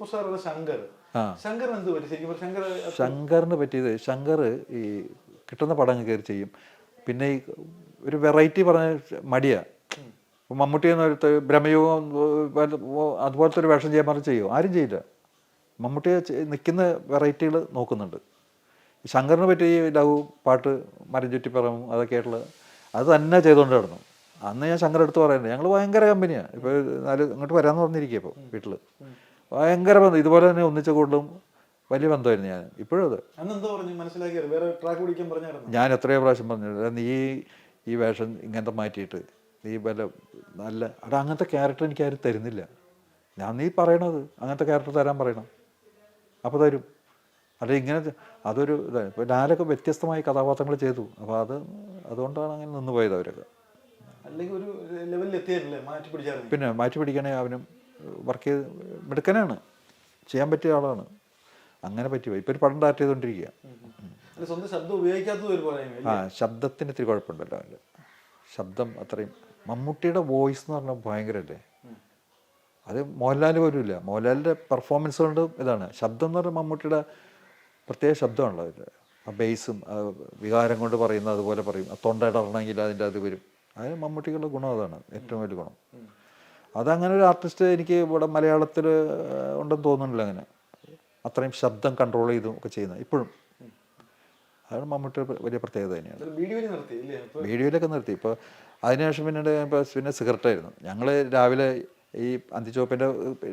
Super Shankar. Shankar എന്ത് പറ്റി? ശരിക്കും ശങ്കർ ശങ്കറിന് പറ്റിയത് ശങ്കർ ഈ കിട്ടുന്ന പടം കയറി ചെയ്യും. പിന്നെ ഈ ഒരു വെറൈറ്റി പറഞ്ഞ മടിയാ. മമ്മൂട്ടി എന്നൊരുത്ത ബ്രഹ്മയുഗം ഏർ, അതുപോലത്തെ ഒരു വേഷം ചെയ്യാൻ പറഞ്ഞ് ചെയ്യും ആരും ചെയ്യില്ല. മമ്മൂട്ടി നിൽക്കുന്ന വെറൈറ്റികൾ നോക്കുന്നുണ്ട്. ശങ്കറിനെ പറ്റി ഈ ലവ് പാട്ട് മരം ചുറ്റിപ്പറം അതൊക്കെ ആയിട്ടുള്ള അത് തന്നെ ചെയ്തുകൊണ്ട് നടന്നു. അന്ന് ഞാൻ ശങ്കർ എടുത്ത് പറയുന്നത് ഞങ്ങൾ ഭയങ്കര കമ്പനിയാണ് ഇപ്പോൾ നാല് ഇങ്ങോട്ട് വരാമെന്ന് പറഞ്ഞിരിക്കുക ഇപ്പോൾ വീട്ടിൽ ഭയങ്കര ബന്ധം. ഇതുപോലെ തന്നെ ഒന്നിച്ച കൂടുതലും വലിയ ബന്ധമായിരുന്നു ഞാൻ. ഇപ്പോഴും അത്. ഞാൻ എത്രയോ പ്രാവശ്യം പറഞ്ഞു. നീ ഈ വേഷം ഇങ്ങനത്തെ മാറ്റിയിട്ട് നീ വല്ല നല്ല അവിടെ അങ്ങനത്തെ ക്യാരക്ടർ എനിക്ക് ആരും തരുന്നില്ല. ഞാൻ നീ പറയണത് അങ്ങനത്തെ ക്യാരക്ടർ തരാൻ പറയണം. അപ്പോൾ തരും. അല്ല ഇങ്ങനെ അതൊരു ഇതാണ് ഇപ്പോൾ ലാലൊക്കെ വ്യത്യസ്തമായ കഥാപാത്രങ്ങൾ ചെയ്തു. അപ്പോൾ അത് അതുകൊണ്ടാണ് അങ്ങനെ നിന്ന് പോയത് അവരൊക്കെ. അല്ലെങ്കിൽ ഒരു ലെവലിൽ മാറ്റി പിന്നെ മാറ്റി പിടിക്കണേ അവനും വർക്ക് ചെയ്ത് മിടുക്കനാണ്. ചെയ്യാൻ പറ്റിയ ആളാണ്. അങ്ങനെ പറ്റി ഇപ്പോൾ ഒരു പടം ഡാറ്റ് ചെയ്തുകൊണ്ടിരിക്കുക പോരായ്മ ആ ശബ്ദത്തിന് ഇത്തിരി കുഴപ്പമുണ്ടല്ലോ അവന്റെ ശബ്ദം അത്രയും. മമ്മൂട്ടിയുടെ വോയിസ് എന്ന് പറഞ്ഞാൽ ഭയങ്കരല്ലേ? അത് മോഹൻലാൽ പോലും ഇല്ല. മോഹൻലാലിന്റെ പെർഫോമൻസ് കൊണ്ട് ഇതാണ്. ശബ്ദം എന്ന് പറഞ്ഞാൽ മമ്മൂട്ടിയുടെ പ്രത്യേക ശബ്ദമാണല്ലോ അതിന്റെ ആ ബേസും വികാരം കൊണ്ട് പറയുന്ന അതുപോലെ പറയും. തൊണ്ട തൊണ്ടയിടണമെങ്കിൽ അതിന്റെ അത് വരും. അതിന് മമ്മൂട്ടിക്കുള്ള ഗുണം അതാണ്. ഏറ്റവും വലിയ ഗുണം. അതങ്ങനെ ഒരു ആർട്ടിസ്റ്റ് എനിക്ക് ഇവിടെ മലയാളത്തിൽ ഉണ്ടെന്ന് തോന്നുന്നില്ല അങ്ങനെ. അത്രയും ശബ്ദം കൺട്രോൾ ചെയ്തും ഒക്കെ ചെയ്യുന്നത് ഇപ്പോഴും. അതാണ് മമ്മൂട്ടിയുടെ വലിയ പ്രത്യേകത തന്നെയാണ്. വീഡിയോയിലൊക്കെ നിർത്തി ഇപ്പോൾ അതിനുശേഷം പിന്നീട് ഇപ്പോൾ പിന്നെ സിഗരറ്റായിരുന്നു. ഞങ്ങൾ രാവിലെ ഈ അന്തിച്ചോപ്പിന്റെ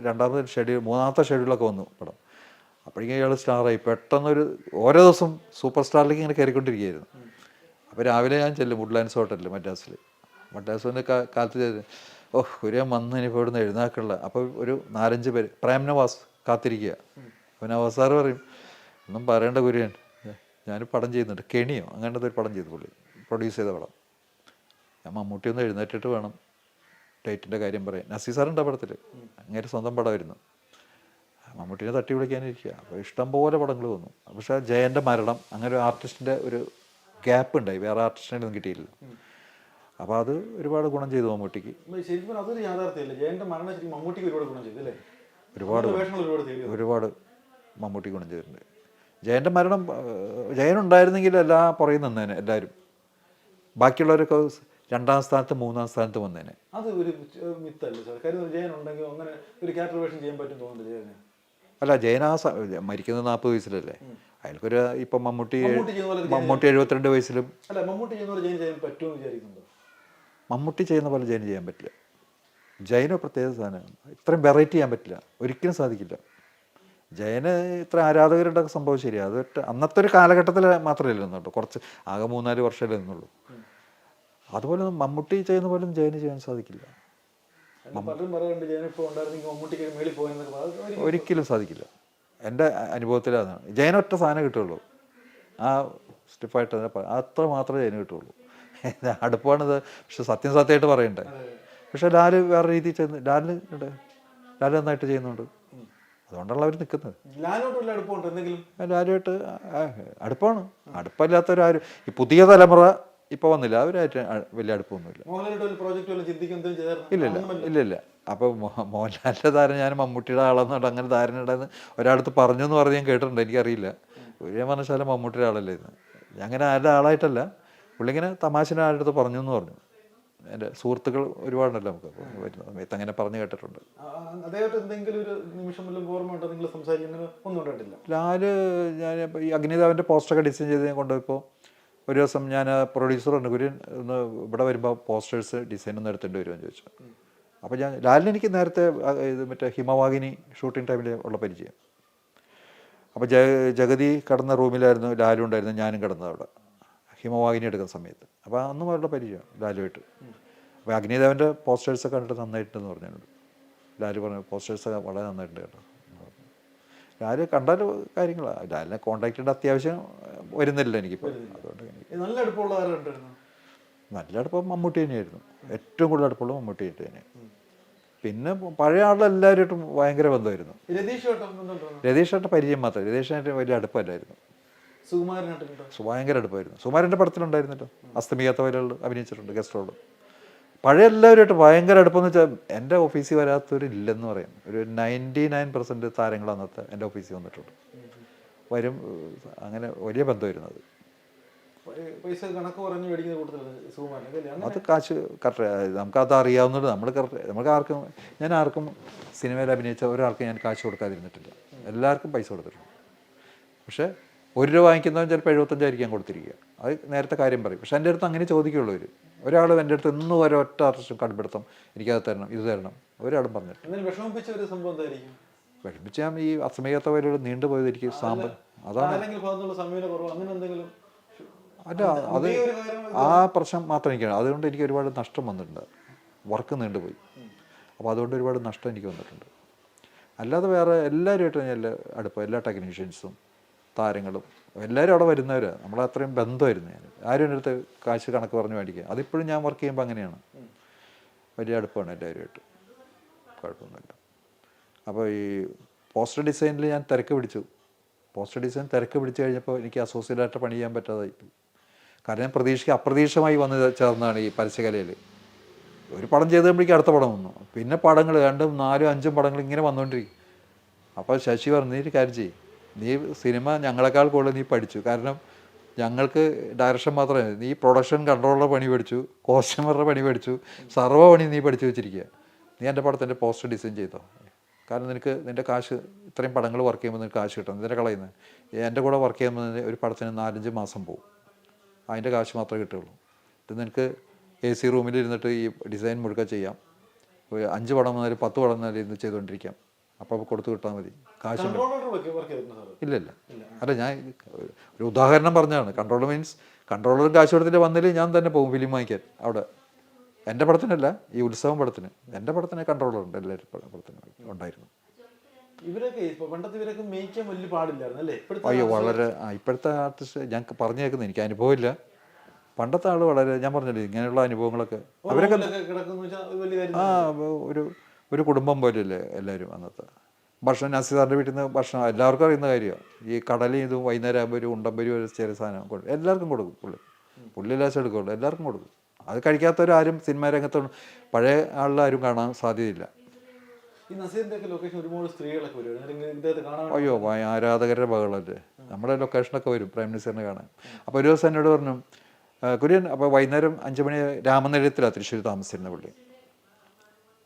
രണ്ടാമത്തെ ഷെഡ്യൂൾ മൂന്നാമത്തെ ഷെഡ്യൂളൊക്കെ വന്നു പടം. അപ്പോഴേക്കും ഇയാൾ സ്റ്റാറായി. പെട്ടെന്നൊരു ഓരോ ദിവസം സൂപ്പർ സ്റ്റാറിലേക്ക് ഇങ്ങനെ കയറിക്കൊണ്ടിരിക്കുകയായിരുന്നു. അപ്പോൾ രാവിലെ ഞാൻ ചെല്ലും വുഡ്ലാൻഡ്സ് ഹോട്ടലിൽ മദ്രാസിൽ മദ്രാസിന്റെ കാലത്ത് ചെയ്ത് ഓ കുര്യൻ വന്ന് ഇനിയിപ്പോൾ ഇവിടുന്ന് എഴുന്നേക്കുള്ള അപ്പോൾ ഒരു നാലഞ്ച് പേര് പ്രേം നവാസ് കാത്തിരിക്കുക. അപ്പോൾ നവാസ് സാറ് പറയും ഒന്നും പറയേണ്ട കുര്യൻ. ഞാൻ പടം ചെയ്യുന്നുണ്ട്. കെണിയോ? അങ്ങനത്തെ ഒരു പടം ചെയ്തു പുള്ളി. പ്രൊഡ്യൂസ് ചെയ്ത പടം. ഞാൻ മമ്മൂട്ടി ഒന്ന് എഴുന്നേറ്റിട്ട് വേണം. ഡേറ്റിന്റെ കാര്യം പറയാൻ. നസീർ സാറുണ്ട് ആ പടത്തിൽ അങ്ങനെ സ്വന്തം വരുന്നു മമ്മൂട്ടിനെ തട്ടി വിളിക്കാനിരിക്കുക. അപ്പോൾ ഇഷ്ടം പോലെ പടങ്ങൾ വന്നു. പക്ഷേ ജയന്റെ മരണം അങ്ങനെ ഒരു ആർട്ടിസ്റ്റിന്റെ ഒരു ഗ്യാപ്പ് ഉണ്ടായി. വേറെ ആർട്ടിസ്റ്റിനെ ഒന്നും കിട്ടിയില്ല അപ്പോൾ അത് ഒരുപാട് ഗുണം ചെയ്തു മമ്മൂട്ടിക്ക്. ശരിക്കും പറഞ്ഞാൽ അതൊരു യാഥാർത്ഥ്യമല്ലേ? ജയന്റെ മരണം ശരിക്കും മമ്മൂട്ടിക്ക് ഒരുപാട് ഗുണം ചെയ്തു അല്ലേ? ഒരുപാട് ഒരുപാട് മമ്മൂട്ടി ഗുണം ചെയ്തിട്ടുണ്ട്. ജയന്റെ മരണം ജയൻ ഉണ്ടായിരുന്നെങ്കിൽ എല്ലാ പുറകെ നിന്നേനെ എല്ലാവരും. ബാക്കിയുള്ളവരൊക്കെ രണ്ടാം സ്ഥാനത്ത് മൂന്നാം സ്ഥാനത്ത് വന്നേനെ. അത് ഒരു മിത്തല്ലേ? സാർ കാര്യം ജയൻ ഉണ്ടെങ്കിൽ അങ്ങനെ ഒരു ചെയ്യാൻ പറ്റും തോന്നുന്നുണ്ട് ജയന്. അല്ല ജയൻ ആ മരിക്കുന്നത് നാൽപ്പത് വയസ്സിലല്ലേ? അയാൾക്കൊരു ഇപ്പം മമ്മൂട്ടി മമ്മൂട്ടി എഴുപത്തിരണ്ട് വയസ്സിലും അല്ല മമ്മൂട്ടി ചെയ്യുന്ന ജയൻ ചെയ്യാൻ പറ്റുമെന്ന് വിചാരിക്കുന്നുണ്ടോ? മമ്മൂട്ടി ചെയ്യുന്ന പോലെ ജയിൻ ചെയ്യാൻ പറ്റില്ല. ജയന് പ്രത്യേക സാധനമാണ്. ഇത്രയും വെറൈറ്റി ചെയ്യാൻ പറ്റില്ല. ഒരിക്കലും സാധിക്കില്ല. ജയന് ഇത്ര ആരാധകരുടെ സംഭവം ശരിയാ. അത് അന്നത്തെ ഒരു കാലഘട്ടത്തിൽ മാത്രമേ ഇരുന്നുള്ളൂ കുറച്ച് ആകെ മൂന്നാൽ വർഷമല്ലേ ഇരുന്നുള്ളൂ അതുപോലെ മമ്മൂട്ടി ചെയ്യുന്ന പോലും ജയന് ചെയ്യാൻ സാധിക്കില്ല. ഒരിക്കലും സാധിക്കില്ല. എന്റെ അനുഭവത്തിൽ അതാണ് ജയനൊറ്റ സാധനം കിട്ടുള്ളൂ ആ സ്റ്റിഫായിട്ട് അത്ര മാത്രമേ ജയന് കിട്ടുള്ളൂ അടുപ്പാണിത്. പക്ഷെ സത്യം സത്യമായിട്ട് പറയണ്ടേ? പക്ഷെ ലാൽ വേറെ രീതിയിൽ ചെയ്യുന്നു. ലാലിന് ഉണ്ട്. ലാൽ നന്നായിട്ട് ചെയ്യുന്നുണ്ട്. അതുകൊണ്ടാണ് അവർ നിൽക്കുന്നത് ലാലുമായിട്ട് അടുപ്പാണ്. അടുപ്പമാണ് അടുപ്പമില്ലാത്തവരാരും ഈ പുതിയ തലമുറ ഇപ്പോൾ വന്നില്ല. അവരായിട്ട് വലിയ അടുപ്പമൊന്നുമില്ല ഇല്ലല്ല ഇല്ല ഇല്ല. ഇല്ല ഇല്ല. അപ്പോൾ മോഹൻലാലിന്റെ ധാരണ ഞാൻ മമ്മൂട്ടിയുടെ ആളെന്നുണ്ട് അങ്ങനെ ധാരണ ഉണ്ടെന്ന് ഒരാളടുത്ത് പറഞ്ഞു എന്ന് പറഞ്ഞ് ഞാൻ കേട്ടിട്ടുണ്ട്. എനിക്കറിയില്ല. ഒരു പറഞ്ഞാൽ മമ്മൂട്ടിയുടെ ആളല്ലേ ഇന്ന് അങ്ങനെ ആരുടെ ആളായിട്ടല്ല. പുള്ളി ഇങ്ങനെ തമാശനെ ആരുടെ അടുത്ത് പറഞ്ഞു എന്ന് പറഞ്ഞു. എന്റെ സുഹൃത്തുക്കൾ ഒരുപാടുണ്ടല്ലോ നമുക്ക് വരുന്നത് വരുന്ന സമയത്ത് അങ്ങനെ പറഞ്ഞു കേട്ടിട്ടുണ്ട്. ലാൽ ലാൽ ഞാൻ ഈ അഗ്നിതാവിന്റെ പോസ്റ്ററൊക്കെ ഡിസൈൻ ചെയ്ത് ഞാൻ കൊണ്ടുപോയപ്പോൾ ഒരു ദിവസം ഞാൻ പ്രൊഡ്യൂസർ ഉണ്ട് കുര്യൻ ഒന്ന് ഇവിടെ വരുമ്പോൾ പോസ്റ്റേഴ്സ് ഡിസൈൻ ഒന്ന് എടുത്തിട്ട് വരുമെന്ന് ചോദിച്ചു. അപ്പോൾ ഞാൻ ലാലിന് എനിക്ക് നേരത്തെ ഇത് മറ്റേ ഹിമവാഹിനി ഷൂട്ടിംഗ് ടൈമിൽ ഉള്ള പരിചയം. അപ്പോൾ ജഗതി കടന്ന റൂമിലായിരുന്നു ലാലും ഉണ്ടായിരുന്നു ഞാനും കിടന്നത് അവിടെ. ഹിമവാഹിനി എടുക്കുന്ന സമയത്ത്. അപ്പോൾ അന്ന് അവരുടെ പരിചയം ലാലുമായിട്ട് അപ്പോൾ അഗ്നിദേവന്റെ പോസ്റ്റേഴ്സൊക്കെ കണ്ടിട്ട് നന്നായിട്ടുണ്ടെന്ന് പറഞ്ഞിട്ടുണ്ട്. ലാലു പറഞ്ഞു പോസ്റ്റേഴ്സൊക്കെ വളരെ നന്നായിട്ടുണ്ട് കേട്ടോ ലാൽ കണ്ടാൽ കാര്യങ്ങളാണ് ലാലിനെ കോണ്ടാക്ട് ചെയ്യേണ്ട അത്യാവശ്യം വരുന്നില്ല എനിക്കിപ്പോൾ. അതുകൊണ്ട് നല്ല അടുപ്പമുള്ള നല്ല അടുപ്പം മമ്മൂട്ടി തന്നെയായിരുന്നു. ഏറ്റവും കൂടുതൽ അടുപ്പമുള്ള മമ്മൂട്ടി തന്നെ. പിന്നെ പഴയ ആളെല്ലാവരുമായിട്ടും ഭയങ്കര ബന്ധമായിരുന്നു. രതീഷ് രതീഷ് പരിചയം മാത്രം. രതീഷായിട്ട് വലിയ അടുപ്പമല്ലായിരുന്നു. ഭയങ്കര അടുപ്പമായിരുന്നു സുമാരന്റെ പടത്തിലുണ്ടായിരുന്നല്ലോ. അസ്തമിക്കാത്ത വരകൾ അഭിനയിച്ചിട്ടുണ്ട് ഗസ്റ്റ് റോൾ പഴയ എല്ലാവരുമായിട്ട് ഭയങ്കര അടുപ്പമെന്ന് വെച്ചാൽ എന്റെ ഓഫീസിൽ വരാത്തവരില്ലെന്ന് പറയാം. ഒരു നയന്റി നയൻ പെർസെന്റ് താരങ്ങൾ അന്നത്തെ എന്റെ ഓഫീസിൽ വന്നിട്ടുണ്ട് വരും അങ്ങനെ വലിയ ബന്ധമായിരുന്നു അത്. പൈസ കണക്ക് പറഞ്ഞ് മേടിക്കുന്ന കൂട്ടത്തിലാണ് സുകുമാരൻ അല്ലേ? അങ്ങനെ അത് കാശ് കറക്റ്റ് നമുക്കത് അറിയാവുന്നത് നമ്മൾ കറക്റ്റ് നമുക്ക് ആർക്കും ഞാൻ ആർക്കും സിനിമയിൽ അഭിനയിച്ച ഒരാൾക്കും ഞാൻ കാശ് കൊടുക്കാതിരുന്നിട്ടില്ല. എല്ലാവർക്കും പൈസ കൊടുത്തിട്ടുണ്ട്. പക്ഷേ ഒരു രൂപ വാങ്ങിക്കുന്നവൻ ചിലപ്പോൾ എഴുപത്തഞ്ചായിരിക്കും കൊടുത്തിരിക്കുക. അത് നേരത്തെ കാര്യം പറയും. പക്ഷെ എന്റെ അടുത്ത് അങ്ങനെ ചോദിക്കുള്ളൂ ഒരു ഒരാൾ എന്റെ അടുത്ത് ഇന്നും ഒറ്റ ആർട്ടിസ്റ്റും കടുപ്പിടുത്തം. എനിക്കത് തരണം ഇത് തരണം. ഒരാളും പറഞ്ഞിട്ട് വിഷമിപ്പിച്ച ഒരു സംഭവം എന്തായിരിക്കും? വിഷമിച്ച് ഞാൻ ഈ അസമയത്ത വരകൾ നീണ്ടുപോയത് എനിക്ക് സാമ്പ അതാണ് അല്ല അത് ആ പ്രശ്നം മാത്രം എനിക്കാണ് അതുകൊണ്ട് എനിക്ക് ഒരുപാട് നഷ്ടം വന്നിട്ടുണ്ട്. വർക്ക് നീണ്ടുപോയി. അപ്പോൾ അതുകൊണ്ട് ഒരുപാട് നഷ്ടം എനിക്ക് വന്നിട്ടുണ്ട്. അല്ലാതെ വേറെ എല്ലാവരുമായിട്ട് ഞാൻ അടുപ്പം എല്ലാ ടെക്നീഷ്യൻസും താരങ്ങളും. എല്ലാവരും അവിടെ വരുന്നവരാണ് നമ്മൾ അത്രയും ബന്ധമായിരുന്നു ഞാൻ. ആരും എന്റെ അടുത്ത് കാശ് കണക്ക് പറഞ്ഞ് മേടിക്കുക അതിപ്പോഴും ഞാൻ വർക്ക് ചെയ്യുമ്പോൾ അങ്ങനെയാണ്. വലിയ അടുപ്പമാണ് എല്ലാവരുമായിട്ട് കുഴപ്പമൊന്നുമില്ല. അപ്പോൾ ഈ പോസ്റ്റർ ഡിസൈനിൽ ഞാൻ തിരക്ക് പിടിച്ചു. പോസ്റ്റർ ഡിസൈൻ തിരക്ക് പിടിച്ചു കഴിഞ്ഞപ്പോൾ എനിക്ക് അസോസിയേറ്റായിട്ട് പണി ചെയ്യാൻ പറ്റാതായി. കാരണം ഞാൻ പ്രതീക്ഷിക്കുക അപ്രതീക്ഷിതമായി വന്ന് ചേർന്നതാണ് ഈ പരസ്യകലയിൽ ഒരു പടം ചെയ്ത് കഴിയുമ്പോഴേക്കും അടുത്ത പടം വന്നു. പിന്നെ പടങ്ങൾ രണ്ടും നാലും അഞ്ചും പടങ്ങൾ ഇങ്ങനെ വന്നുകൊണ്ടിരിക്കും അപ്പോൾ ശശി പറഞ്ഞു നീ ഒരു കാര്യം ചെയ്യും. നീ സിനിമ ഞങ്ങളെക്കാൾ കൂടുതൽ നീ പഠിച്ചു. കാരണം ഞങ്ങൾക്ക് ഡയറക്ഷൻ മാത്രമേ നീ പ്രൊഡക്ഷൻ കൺട്രോളറുടെ പണി പഠിച്ചു. കോസ്റ്റമറുടെ പണി പഠിച്ചു. സർവ പണി നീ പഠിച്ചു വെച്ചിരിക്കുക. നീ എന്റെ പടത്തിന്റെ പോസ്റ്റർ ഡിസൈൻ ചെയ്തോ? കാരണം നിനക്ക് നിന്റെ കാശ് ഇത്രയും പടങ്ങൾ വർക്ക് ചെയ്യുമ്പോൾ നിനക്ക് കാശ് കിട്ടും നിന്റെ കളയുന്നത് എന്റെ കൂടെ വർക്ക് ചെയ്യുമ്പോൾ ഒരു പടത്തിന് നാലഞ്ച് മാസം പോകും അതിന്റെ കാശ് മാത്രമേ കിട്ടുള്ളൂ ഇത് നിനക്ക് എ സി റൂമിൽ ഇരുന്നിട്ട് ഈ ഡിസൈൻ മുഴുക്കെ ചെയ്യാം. അഞ്ച് പടം മുതൽ പത്ത് പടം മുതൽ ഇരുന്ന് ചെയ്തുകൊണ്ടിരിക്കാം. അപ്പോൾ കൊടുത്തു കിട്ടാൽ മതി. കാശ് കൺട്രോളർ ഇല്ല ഇല്ല. അല്ല ഞാൻ ഒരു ഉദാഹരണം പറഞ്ഞതാണ്. കൺട്രോളർ മീൻസ് കൺട്രോളറും കാശ് കൊടുത്തിട്ട് വന്നില്ല ഞാൻ തന്നെ പോകും ഫിലിം വാങ്ങിക്കാൻ. അവിടെ. എന്റെ പടത്തിനല്ല ഈ ഉത്സവം പടത്തിന്. എന്റെ പടത്തിന് കൺട്രോളറുണ്ട് എല്ലാവരും പട- പടത്തിന് ഉണ്ടായിരുന്നു. ഇവരൊക്കെ ഇപ്പൊ പണ്ടത്തെ ഇവരൊക്കെ മേയ്ക്കാൻ വലിയ പാടില്ലായിരുന്നു അല്ലേ? അയ്യോ വളരെ ഇപ്പോഴത്തെ ആർട്ടിസ്റ്റ് ഞാൻ പറഞ്ഞു കേൾക്കുന്നത് എനിക്ക് അനുഭവമില്ല പണ്ടത്തെ ആൾ വളരെ ഞാൻ പറഞ്ഞില്ലേ ഇങ്ങനെയുള്ള അനുഭവങ്ങളൊക്കെ. അവരൊക്കെ ആ ഒരു ഒരു കുടുംബം പോലെയല്ലേ എല്ലാവരും അന്നത്തെ? ഭക്ഷണം നസീദാറിന്റെ വീട്ടിൽ നിന്ന് ഭക്ഷണം എല്ലാവർക്കും അറിയുന്ന കാര്യമാണ്. ഈ കടലും ഇതും വൈകുന്നേരം ആകുമ്പോൾ ഒരു ഉണ്ടമ്പരി ഒരു ചെറിയ സാധനം കൊടുക്കും എല്ലാവർക്കും കൊടുക്കും പുള്ളി. പുള്ളി ലാശം എടുക്കുള്ളൂ. എല്ലാവർക്കും കൊടുക്കും. അത് കഴിക്കാത്തവരാരും സിനിമാ രംഗത്തോട് പഴയ ആളിലാരും കാണാൻ സാധ്യതയില്ല. അയ്യോ ആരാധകരുടെ ബഹളല്ലേ നമ്മുടെ ലൊക്കേഷനൊക്കെ വരും പ്രൈം മിനിസ്റ്ററിനെ കാണാൻ. അപ്പോൾ ഒരു ദിവസം എന്നോട് പറഞ്ഞു "ആ, കുര്യൻ അപ്പോൾ വൈകുന്നേരം അഞ്ച് മണി രാമനിലയത്തിലാണ് തൃശ്ശൂർ താമസിച്ചിരുന്ന പുള്ളി.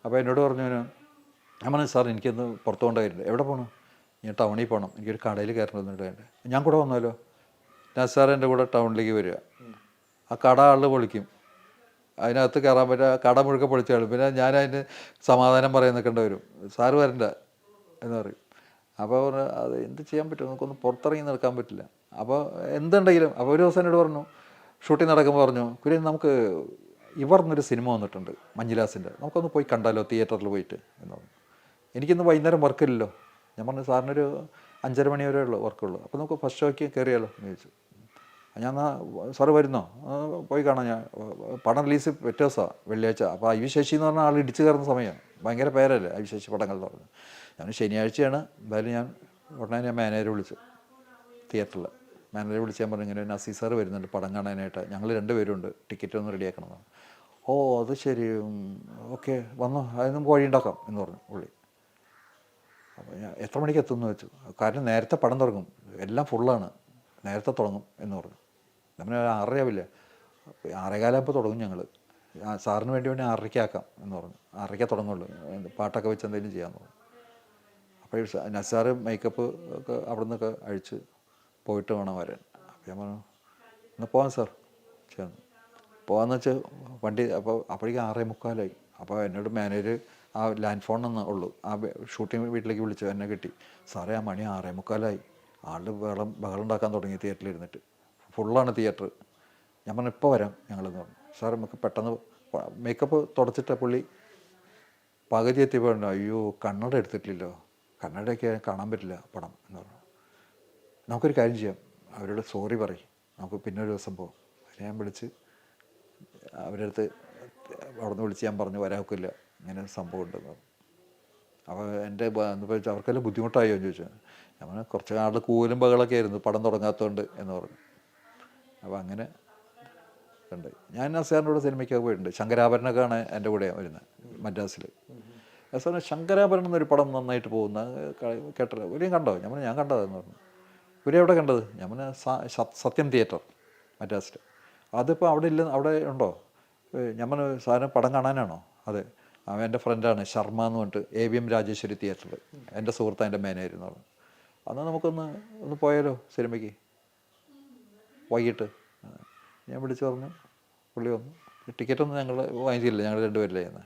അപ്പോൾ എന്നോട് പറഞ്ഞു "ഞാൻ- പറഞ്ഞു സാർ എനിക്കൊന്ന് പുറത്തു കൊണ്ടായിരുന്നു എവിടെ പോകണം? ഞാൻ ടൗണിൽ പോകണം. എനിക്കൊരു കടയിൽ കയറണമെന്നുണ്ട് ഞാൻ കൂടെ വന്നാലോ? ഞാൻ സാർ എന്റെ കൂടെ ടൗണിലേക്ക് വരിക. ആ കട ആളിൽ പൊളിക്കും. അതിനകത്ത് കയറാൻ പറ്റുക കട മുഴുക്കെ പൊളിച്ച കളയും. പിന്നെ ഞാൻ അതിന് സമാധാനം പറയാൻ നിൽക്കേണ്ടി വരും സാറ് വരണ്ട എന്ന് പറയും. അപ്പോൾ പറഞ്ഞു അത് എന്ത് ചെയ്യാൻ പറ്റും? നമുക്കൊന്ന് പുറത്തിറങ്ങി നിൽക്കാൻ പറ്റില്ല. അപ്പോൾ എന്തുണ്ടെങ്കിലും അപ്പോൾ ഒരു ദിവസം എന്നോട് പറഞ്ഞു ഷൂട്ടിംഗ് നടക്കുമ്പോൾ പറഞ്ഞു കുര്യൻ നമുക്ക് ഇവർന്നൊരു സിനിമ വന്നിട്ടുണ്ട് മഞ്ജുലാസിന്റെ. നമുക്കൊന്ന് പോയി കണ്ടാലോ തിയേറ്ററിൽ പോയിട്ട് എന്ന് പറഞ്ഞു. എനിക്കിന്ന് വൈകുന്നേരം വർക്കില്ലല്ലോ. ഞാൻ പറഞ്ഞു സാറിനൊരു അഞ്ചര മണി വരെ ഉള്ളൂ വർക്കുള്ളൂ. അപ്പോൾ നമുക്ക് ഫസ്റ്റ് ഷോയ്ക്ക് കയറിയാലോ? എന്ന് ചോദിച്ചു. ഞാൻ സാറ് വരുന്നോ? പോയി കാണാം ഞാൻ. പടം റിലീസ് പിറ്റേ വെള്ളിയാഴ്ച. അപ്പോൾ വി എന്ന് പറഞ്ഞാൽ ആൾ ഇടിച്ചു കയറുന്ന സമയമാണ് ഭയങ്കര പേരല്ലേ വി പടങ്ങൾ എന്ന് പറഞ്ഞു. ഞാൻ ശനിയാഴ്ചയാണ്. എന്തായാലും ഞാൻ ഉടനെ ഞാൻ മാനേജറെ വിളിച്ചു തിയേറ്ററിൽ മാനേജറെ വിളിച്ച് ഞാൻ പറഞ്ഞു ഇങ്ങനെ സാർ വരുന്നുണ്ട് പടം കാണാനായിട്ട്. ഞങ്ങൾ രണ്ടുപേരുണ്ട്. ടിക്കറ്റ് ഒന്ന് റെഡിയാക്കണം ഓ അത് ശരി. ഓക്കെ വന്നോ. അതിന് വഴി ഉണ്ടാക്കാം എന്ന് പറഞ്ഞു പുള്ളി. അപ്പോൾ ഞാൻ എത്ര മണിക്ക് എത്തുമെന്ന് വെച്ചു. കാരണം നേരത്തെ പടം തുടങ്ങും. എല്ലാം ഫുള്ളാണ്. നേരത്തെ തുടങ്ങും എന്ന് പറഞ്ഞു. നമ്മൾ ആറരയാവില്ല ആറേകാലാകുമ്പോൾ തുടങ്ങും ഞങ്ങൾ സാറിന് വേണ്ടി വേണ്ടി ആറരയ്ക്കാക്കാം എന്ന് പറഞ്ഞു. ആറരയ്ക്കേ തുടങ്ങുള്ളൂ. പാട്ടൊക്കെ വെച്ച് എന്തെങ്കിലും ചെയ്യാമെന്ന് പറഞ്ഞു. അപ്പോൾ നസാറ് മേക്കപ്പ് ഒക്കെ അവിടെ നിന്നൊക്കെ അഴിച്ച് പോയിട്ട് വേണം വരാൻ. അപ്പോൾ ഞാൻ പറഞ്ഞു എന്നാൽ പോവാം സാർ. ചേർന്ന് പോകാമെന്ന് വെച്ചാൽ വണ്ടി അപ്പോൾ അപ്പോഴേക്കും ആറേ മുക്കാലായി. അപ്പോൾ എന്നോട് മാനേജർ ആ ലാൻഡ് ഫോൺ എന്നേ ഉള്ളൂ. ആ ഷൂട്ടിംഗ് വീട്ടിലേക്ക് വിളിച്ചു എന്നെ കിട്ടി. സാറേ ആ മണി ആറേ മുക്കാലായി. ആളുടെ ബഹളം ബഹളം ഉണ്ടാക്കാൻ തുടങ്ങി തിയേറ്ററിൽ ഇരുന്നിട്ട്. ഫുള്ളാണ് തിയേറ്റർ ഞാൻ പറഞ്ഞു ഇപ്പോൾ വരാം ഞങ്ങളെന്ന് പറഞ്ഞു. സാർ നമുക്ക് പെട്ടെന്ന് മേക്കപ്പ് തുടച്ചിട്ട പുള്ളി. പകുതി എത്തിയപ്പോൾ അയ്യോ കണ്ണട എടുത്തിട്ടില്ലല്ലോ. കണ്ണടയൊക്കെ കാണാൻ പറ്റില്ല പടം. എന്ന് പറഞ്ഞു. നമുക്കൊരു കാര്യം ചെയ്യാം. അവരോട് സോറി പറയും. നമുക്ക് പിന്നെ ഒരു ദിവസം പോകാം ഞാൻ വിളിച്ച് അവരുടെ അടുത്ത് അവിടെ നിന്ന് വിളിച്ച് ഞാൻ പറഞ്ഞു വരാക്കില്ല ഇങ്ങനെ സംഭവം ഉണ്ടെന്ന്. അപ്പോൾ എന്റെ അവർക്കെല്ലാം ബുദ്ധിമുട്ടായോ എന്ന് ചോദിച്ചു. പറഞ്ഞു കുറച്ച് നാളിൽ കൂലും ബഹളൊക്കെ ആയിരുന്നു പടം തുടങ്ങാത്തതുകൊണ്ട് എന്ന് പറഞ്ഞു. അപ്പോൾ അങ്ങനെ ഉണ്ട് ഞാൻ അസാറിനോട് സിനിമയ്ക്ക് പോയിട്ടുണ്ട്. ശങ്കരാഭരണൊക്കെയാണ് എന്റെ കൂടെ വരുന്നത് മദ്രാസിൽ അവസാനം ശങ്കരാഭരണം എന്നൊരു പടം നന്നായിട്ട് പോകുന്ന കേട്ടത് ഇവരെയും കണ്ടോ? ഞാൻ ഞാൻ കണ്ടതെന്ന് പറഞ്ഞു. ഇവരെ എവിടെ കണ്ടത്? ഞാൻ സത്യം തിയേറ്റർ മദ്രാസിൽ അതിപ്പോൾ അവിടെ ഇല്ല അവിടെ ഉണ്ടോ? ഞമ്മൾ സാധനം പടം കാണാനാണോ? അതെ. അവൻ എന്റെ ഫ്രണ്ടാണ് ശർമ്മ എന്ന് പറഞ്ഞിട്ട് എ വി എം രാജേശ്വരി തിയേറ്ററിൽ എന്റെ സുഹൃത്ത് അതിന്റെ മേനായിരുന്നു പറഞ്ഞു. അന്ന് നമുക്കൊന്ന് ഒന്ന് പോയാലോ സിനിമയ്ക്ക്? വൈകിട്ട്. ഞാൻ വിളിച്ചു പറഞ്ഞു. പുള്ളി വന്നു. ടിക്കറ്റൊന്നും ഞങ്ങൾ വാങ്ങിച്ചില്ല ഞങ്ങൾ രണ്ടുപേരില്ലേ ചെയ്യുന്നത്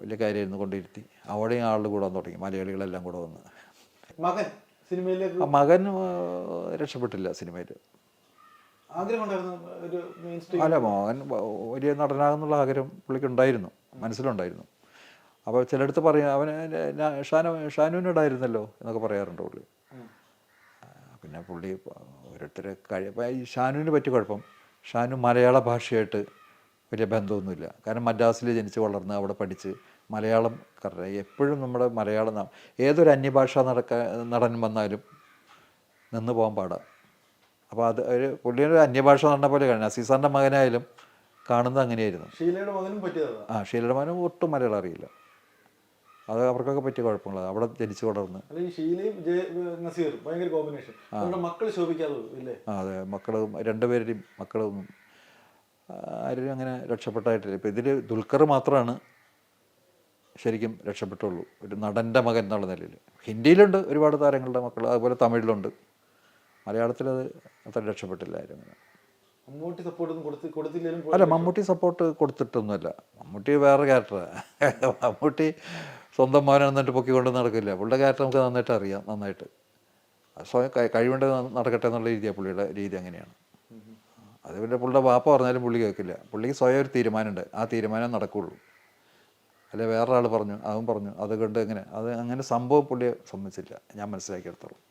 വലിയ കാര്യമായിരുന്നു കൊണ്ടിരുത്തി. അവിടെയും ആളുടെ കൂടെ വന്ന് തുടങ്ങി. മലയാളികളെല്ലാം കൂടെ വന്ന്. മകൻ സിനിമയിലേക്ക് മകൻ രക്ഷപ്പെട്ടില്ല സിനിമയിൽ ആഗ്രഹം ഉണ്ടായിരുന്നു ഒരു മെയിൻ സ്ട്രീം അല്ല മോഹൻ ഒരു വലിയ നടനാകുന്നുള്ള ആഗ്രഹം പുള്ളിക്ക് ഉണ്ടായിരുന്നു മനസ്സിലുണ്ടായിരുന്നു. അപ്പോൾ ചിലയിടത്ത് പറയും അവന് ഷാനു ഷാനുവിനോടായിരുന്നല്ലോ എന്നൊക്കെ പറയാറുണ്ട് പുള്ളി. പിന്നെ പുള്ളി ഓരോരുത്തരെ കഴി ഈ ഷാനുവിന് പറ്റിയ കുഴപ്പം. ഷാനു മലയാള ഭാഷയായിട്ട് വലിയ ബന്ധമൊന്നുമില്ല. കാരണം മദ്രാസിൽ ജനിച്ച് വളർന്ന് അവിടെ പഠിച്ച് മലയാളം കറ എപ്പോഴും നമ്മുടെ മലയാളം ഏതൊരു അന്യഭാഷ നടക്ക നടൻ വന്നാലും നിന്ന് പോകാൻ പാടാം. അപ്പോൾ അത് ഒരു പുള്ളിയൊരു അന്യഭാഷ നടന്ന പോലെ കാണും. അസീസാറിന്റെ മകനായാലും കാണുന്നത് അങ്ങനെയായിരുന്നു. ഷീലയുടെ മകനും പറ്റിയതാണ് ആ ഷീലയുടെ മകനും ഒട്ടും മലയാളം അറിയില്ല. അത് അവർക്കൊക്കെ പറ്റിയ കുഴപ്പങ്ങളാണ് അവിടെ ജനിച്ചു വളർന്ന്. അതെ. മക്കളും രണ്ടുപേരുടെയും മക്കളും ആരും അങ്ങനെ രക്ഷപ്പെട്ടായിട്ടില്ല. ഇപ്പം ഇതിൽ ദുൽഖർ മാത്രമാണ് ശരിക്കും രക്ഷപ്പെട്ടുള്ളൂ. ഒരു നടന്റെ മകൻ എന്നുള്ള നിലയിൽ ഹിന്ദിയിലുണ്ട് ഒരുപാട് താരങ്ങളുടെ മക്കൾ അതുപോലെ തമിഴിലുണ്ട്. മലയാളത്തിലത് അത്ര രക്ഷപ്പെട്ടില്ലായിരുന്നു. മമ്മൂട്ടി സപ്പോർട്ട് ഒന്നും കൊടുത്തി കൊടുത്തില്ലെങ്കിലും അല്ല മമ്മൂട്ടി സപ്പോർട്ട് കൊടുത്തിട്ടൊന്നുമല്ല. മമ്മൂട്ടി വേറെ ക്യാരക്ടറാണ് മമ്മൂട്ടി സ്വന്തം മോനെ എന്നിട്ട് പൊക്കിക്കൊണ്ട് നടക്കില്ല. പുള്ളിയുടെ ക്യാരക്ടർ നമുക്ക് നന്നായിട്ട് അറിയാം നന്നായിട്ട്. സ്വയം കഴി- കഴിവേണ്ടത് നടക്കട്ടെ എന്നുള്ള രീതിയാണ് പുള്ളിയുടെ രീതി അങ്ങനെയാണ്. അത് പിന്നെ പുള്ളിയുടെ വാപ്പ പറഞ്ഞാലും പുള്ളി കേൾക്കില്ല. പുള്ളിക്ക് സ്വയം ഒരു തീരുമാനമുണ്ട്. ആ തീരുമാനം നടക്കുള്ളൂ. അല്ലെ വേറൊരാൾ പറഞ്ഞു അവൻ പറഞ്ഞു അത് കണ്ട് എങ്ങനെ അത് അങ്ങനെ സംഭവം പുള്ളിയെ സമ്മതിച്ചില്ല. ഞാൻ മനസ്സിലാക്കിയെടുത്തോളം.